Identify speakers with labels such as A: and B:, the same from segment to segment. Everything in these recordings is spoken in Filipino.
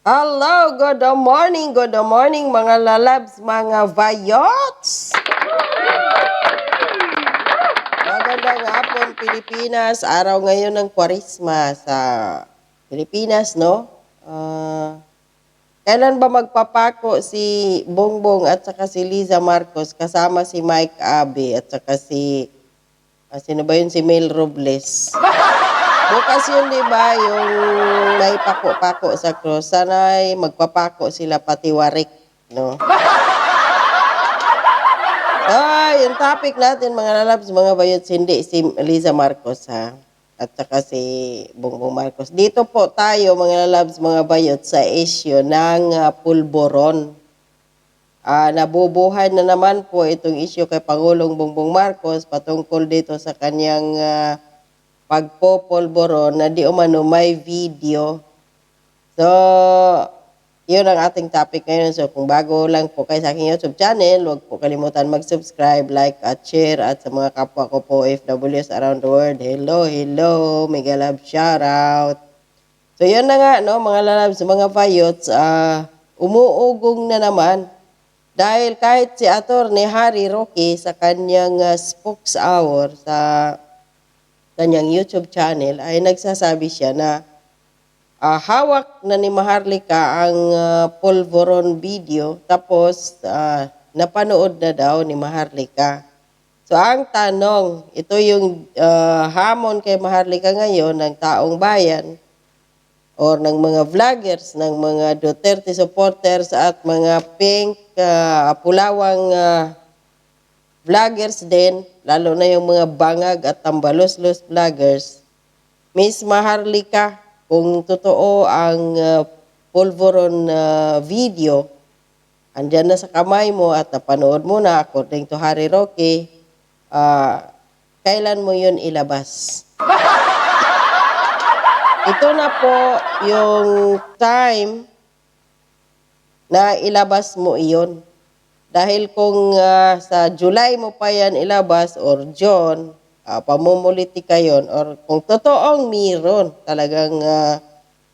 A: Hello, good morning, good morning mga lalabs, mga vayots! Magandang hapon, Pilipinas. Araw ngayon ng Kwarisma sa Pilipinas, no? Ah, kailan ba magpapako si Bongbong at saka si Liza Marcos kasama si Mike Abe at saka si ah, sino ba yun si Mel Robles? Bukas yun, di ba, yung may pako-pako sa cross. Sana'y magpapako sila pati warik, no? Ay, yung topic natin, mga lalabs, mga bayots, hindi si Liza Marcos, ha? At saka si Bongbong Marcos. Dito po tayo, mga lalabs, mga bayots, sa issue ng ah, pulboron. Ah, nabubuhay na naman po itong issue kay Pangulong Bongbong Marcos patungkol dito sa kanyang ah, pagpopolboron na di umano may video. So, yun ang ating topic ngayon. So, kung bago lang po kayo sa aking YouTube channel, huwag po kalimutan mag-subscribe, like, at share. At sa mga kapwa ko po, FWS around the world, hello, hello, mega love shoutout. So, yun na nga, no, mga lalabs, mga vayots, ah, umuugong na naman dahil kahit si ni Harry Roque sa kanyang ah, spokes hour sa kanyang YouTube channel ay nagsasabi siya na ah, hawak na ni Maharlika ang ah, Polvoron video tapos ah, napanood na daw ni Maharlika. So ang tanong, ito yung ah, hamon kay Maharlika ngayon ng taong bayan or ng mga vloggers, ng mga Duterte supporters at mga pink, ah, pulawang ah, vloggers din, lalo na yung mga bangag at tambalos-los vloggers, Miss Maharlika, kung totoo ang uh, pulveron uh, video, andyan na sa kamay mo at napanood mo na, according to Harry Roque, ah, kailan mo yun ilabas? Ito na po yung time na ilabas mo iyon. Dahil kung ah, sa July mo pa yan ilabas or June, uh, pamumulitika yon or kung totoong meron talagang uh,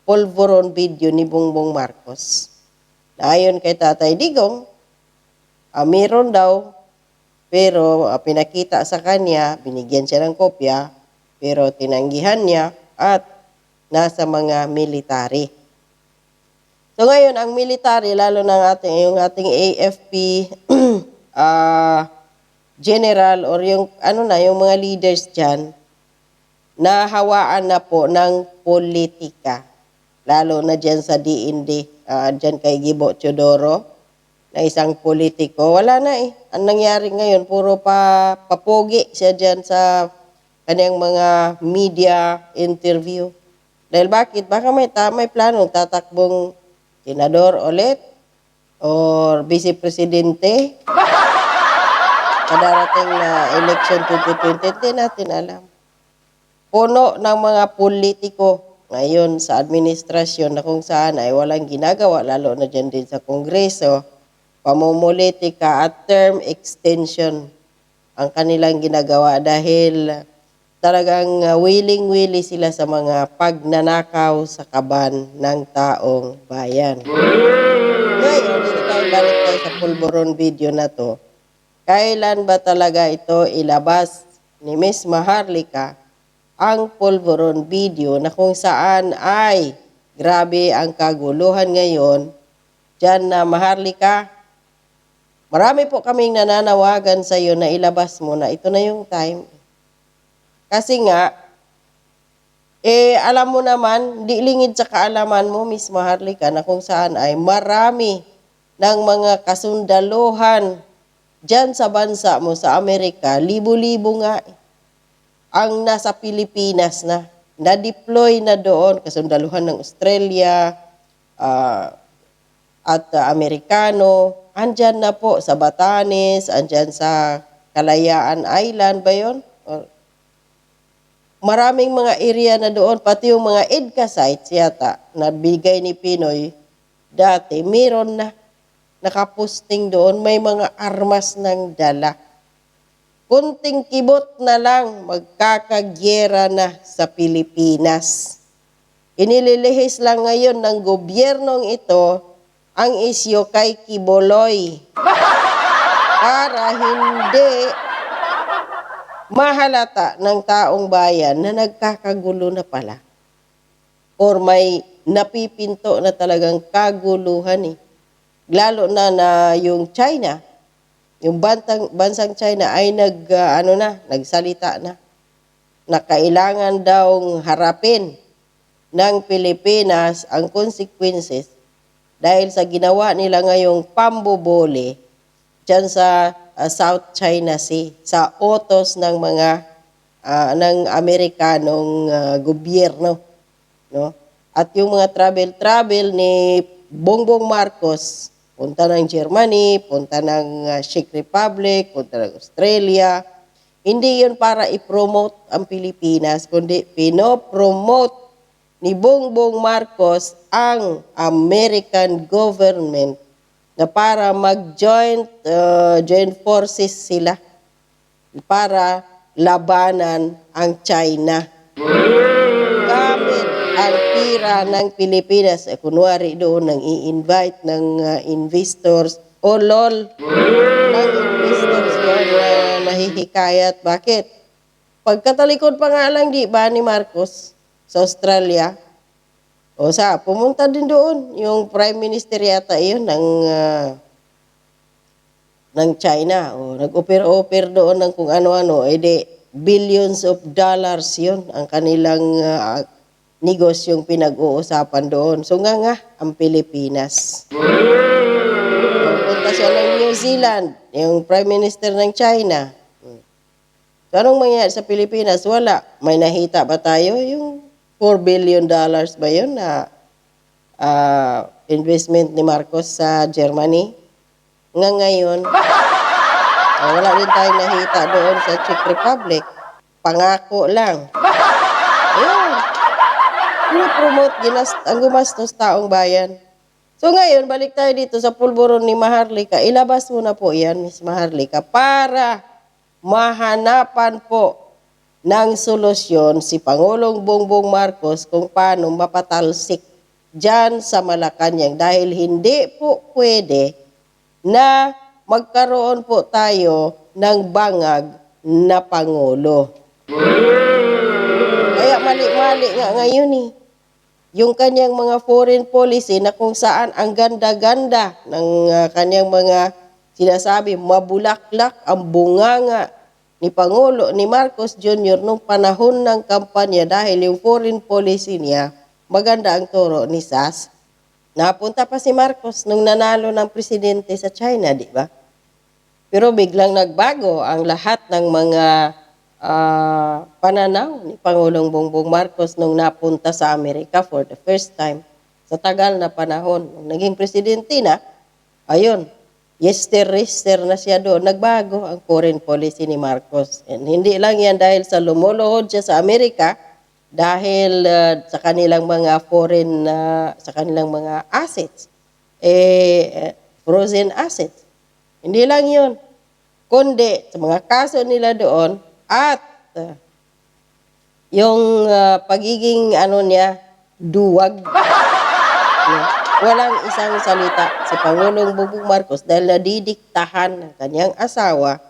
A: pulveron video ni Bongbong Marcos. Na ayon kay Tatay Digong, ah, meron daw, pero ah, pinakita sa kanya, binigyan siya ng kopya, pero tinanggihan niya at nasa mga military. So ngayon, ang military, lalo ng ating, yung ating AFP ah, general or yung ano na, yung mga leaders dyan, nahawaan na po ng politika. Lalo na dyan sa DND, ah, dyan kay Gibo Chodoro, na isang politiko. Wala na eh. Ang nangyari ngayon, puro pa papogi siya dyan sa kanyang mga media interview. Dahil bakit? Baka may, ta- may planong tatakbong senador ulit or vice presidente sa darating na election 2020, hindi natin alam. Puno ng mga politiko ngayon sa administrasyon na kung saan ay walang ginagawa, lalo na dyan din sa Kongreso, pamumulitika at term extension ang kanilang ginagawa dahil talagang uh, willing-willy sila sa mga pagnanakaw sa kaban ng taong bayan. Ngayon, dito tayo balik tayo sa pulburon video na to. Kailan ba talaga ito ilabas ni Miss Maharlika ang pulburon video na kung saan ay grabe ang kaguluhan ngayon Diyan na Maharlika, marami po kaming nananawagan sa iyo na ilabas mo na ito na yung time. Kasi nga, eh, alam mo naman, di lingid sa kaalaman mo, Miss Maharlika, na kung saan ay marami ng mga kasundaluhan dyan sa bansa mo, sa Amerika, libo-libo nga eh, ang nasa Pilipinas na, na-deploy na doon, kasundaluhan ng Australia, ah, at ah, Amerikano, andyan na po sa Batanes, andyan sa Kalayaan Island ba yun? Or- maraming mga area na doon, pati yung mga EDCA sites yata na bigay ni Pinoy, dati meron na nakaposting doon, may mga armas ng dala. Kunting kibot na lang, magkakagyera na sa Pilipinas. inililihis lang ngayon ng gobyernong ito ang isyo kay Kiboloy para hindi mahalata ng taong bayan na nagkakagulo na pala. Or may napipinto na talagang kaguluhan eh. Lalo na na yung China, yung bantang, bansang China ay nag, ah, ano na, nagsalita na. Na kailangan daw harapin ng Pilipinas ang consequences dahil sa ginawa nila ngayong pambobole dyan sa ah, South China Sea, sa otos ng mga ah, ng Amerikanong ah, gobyerno. No? At yung mga travel-travel ni Bongbong Marcos, punta ng Germany, punta ng ah, Czech Republic, punta ng Australia, hindi yun para i-promote ang Pilipinas, kundi pinopromote ni Bongbong Marcos ang American government na para mag-joint uh, joint forces sila para labanan ang China. Gamit ang pira ng Pilipinas, eh, kunwari doon nang i-invite ng uh, investors o lol ng investors doon na nahihikayat. Bakit? Pagkatalikod pa nga lang, di ba, ni Marcos sa Australia, o sa, pumunta din doon. Yung prime minister yata yun ng, ah, ng China. O, nag-offer-offer doon ng kung ano-ano. Eh di, billions of dollars yun ang kanilang ah, negosyong pinag-uusapan doon. So nga nga, ang Pilipinas. Pupunta siya ng New Zealand, yung prime minister ng China. So anong mangyayari sa Pilipinas? Wala. May nahita ba tayo? Yung 4 billion dollars ba yun na ah, investment ni Marcos sa Germany? Nga ngayon, ah, wala din tayong nahita doon sa Czech Republic. Pangako lang. Ayun. Pinopromote ginas ang gumastos taong bayan. So ngayon, balik tayo dito sa pulburon ni Maharlika. Ilabas mo na po yan, Miss Maharlika, para mahanapan po ng solusyon si Pangulong Bongbong Marcos kung paano mapatalsik dyan sa Malacanang dahil hindi po pwede na magkaroon po tayo ng bangag na Pangulo. Kaya mali-mali nga ngayon eh. Yung kanyang mga foreign policy na kung saan ang ganda-ganda ng ah, kanyang mga sinasabi, mabulaklak ang bunganga ni Pangulo ni Marcos Jr. nung panahon ng kampanya dahil yung foreign policy niya, maganda ang turo ni SAS. Napunta pa si Marcos nung nanalo ng presidente sa China, di ba? Pero biglang nagbago ang lahat ng mga ah, pananaw ni Pangulong Bongbong Marcos nung napunta sa Amerika for the first time sa tagal na panahon. Nung naging presidente na, ayun, yester-yester na siya doon. Nagbago ang foreign policy ni Marcos. And hindi lang yan dahil sa lumuluhod siya sa Amerika, dahil ah, sa kanilang mga foreign, ah, sa kanilang mga assets, eh, frozen assets. Hindi lang yun. Kundi sa mga kaso nila doon at uh, yung uh, pagiging ano niya, duwag. No? Walang isang salita si Pangulong Bongbong Marcos dahil nadidiktahan ng kanyang asawa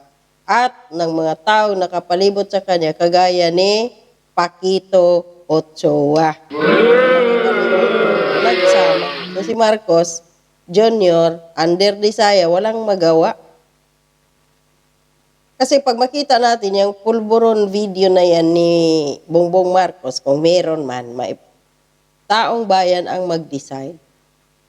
A: at ng mga tao nakapalibot sa kanya kagaya ni Paquito Ochoa. Nagsama. So si Marcos Jr. under desire, walang magawa. Kasi pag makita natin yung pulburon video na yan ni Bongbong Marcos, kung meron man, may taong bayan ang mag-decide.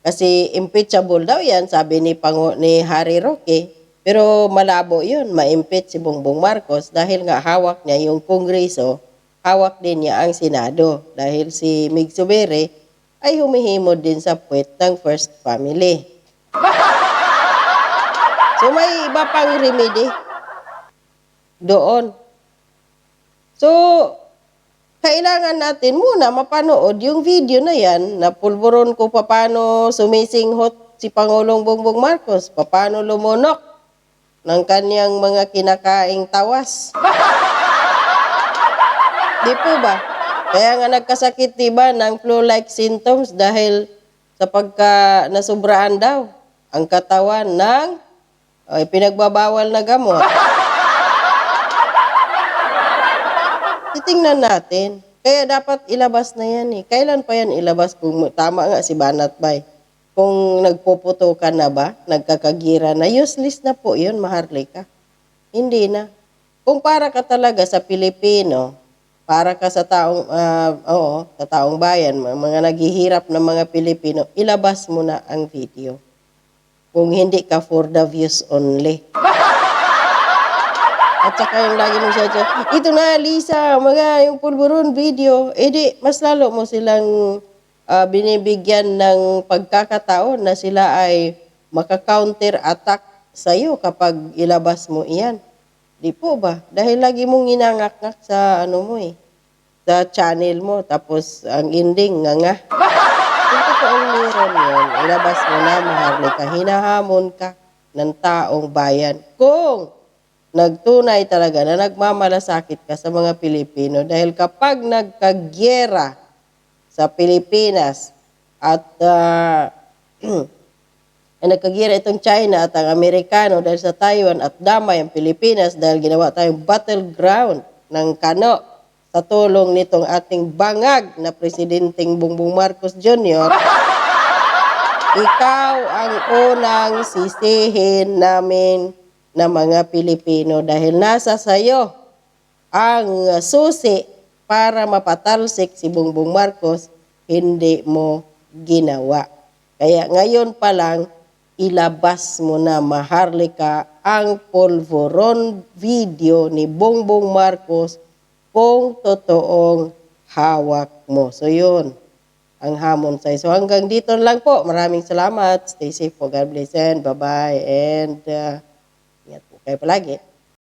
A: Kasi impeachable daw yan, sabi ni, Pango, ni Harry Roque. Pero malabo yun, ma-impeach si Bongbong Marcos dahil nga hawak niya yung Kongreso, hawak din niya ang Senado. Dahil si Mig Subere ay humihimod din sa puwet ng First Family. So may iba pang remedy doon. So, kailangan natin muna mapanood yung video na yan na pulburon ko paano sumisinghot si Pangulong Bongbong Marcos, paano lumunok ng kanyang mga kinakaing tawas. Di po ba? Kaya nga nagkasakit, di ba, ng flu-like symptoms dahil sa pagka nasubraan daw ang katawan ng ay, pinagbabawal na gamot. Titingnan natin. Kaya dapat ilabas na yan eh. Kailan pa yan ilabas kung tama nga si Banat Bay? Kung nagpuputukan na ba, nagkakagira na, useless na po yun, Maharlika. Hindi na. Kung para ka talaga sa Pilipino, para ka sa taong, ah, oo, sa taong bayan, mga naghihirap na mga Pilipino, ilabas mo na ang video. Kung hindi ka for the views only. At saka yung lagi mong siya, ito na, Lisa, mga yung pulburon video, edi mas lalo mo silang ah, binibigyan ng pagkakataon na sila ay maka-counter attack sa iyo kapag ilabas mo iyan. Di po ba? Dahil lagi mong inangak-ngak sa ano mo eh, sa channel mo, tapos ang ending nga nga. Kung totoong meron yun, ilabas mo na, maharlika, hinahamon ka ng taong bayan. Kung nagtunay talaga na nagmamalasakit ka sa mga Pilipino dahil kapag nagkagyera sa Pilipinas at ah, ang nagkagira itong China at ang Amerikano dahil sa Taiwan at damay ang Pilipinas dahil ginawa tayong battleground ng kano sa tulong nitong ating bangag na Presidenteng Bongbong Marcos Jr. Ikaw ang unang sisihin namin na mga Pilipino dahil nasa sayo ang susi para mapatalsik si Bongbong Marcos, hindi mo ginawa. Kaya ngayon pa lang, ilabas mo na maharlika ang polvoron video ni Bongbong Marcos kung totoong hawak mo. So yun, ang hamon sa'yo. So hanggang dito lang po. Maraming salamat. Stay safe po. God bless and bye-bye. And uh, ingat po kayo palagi.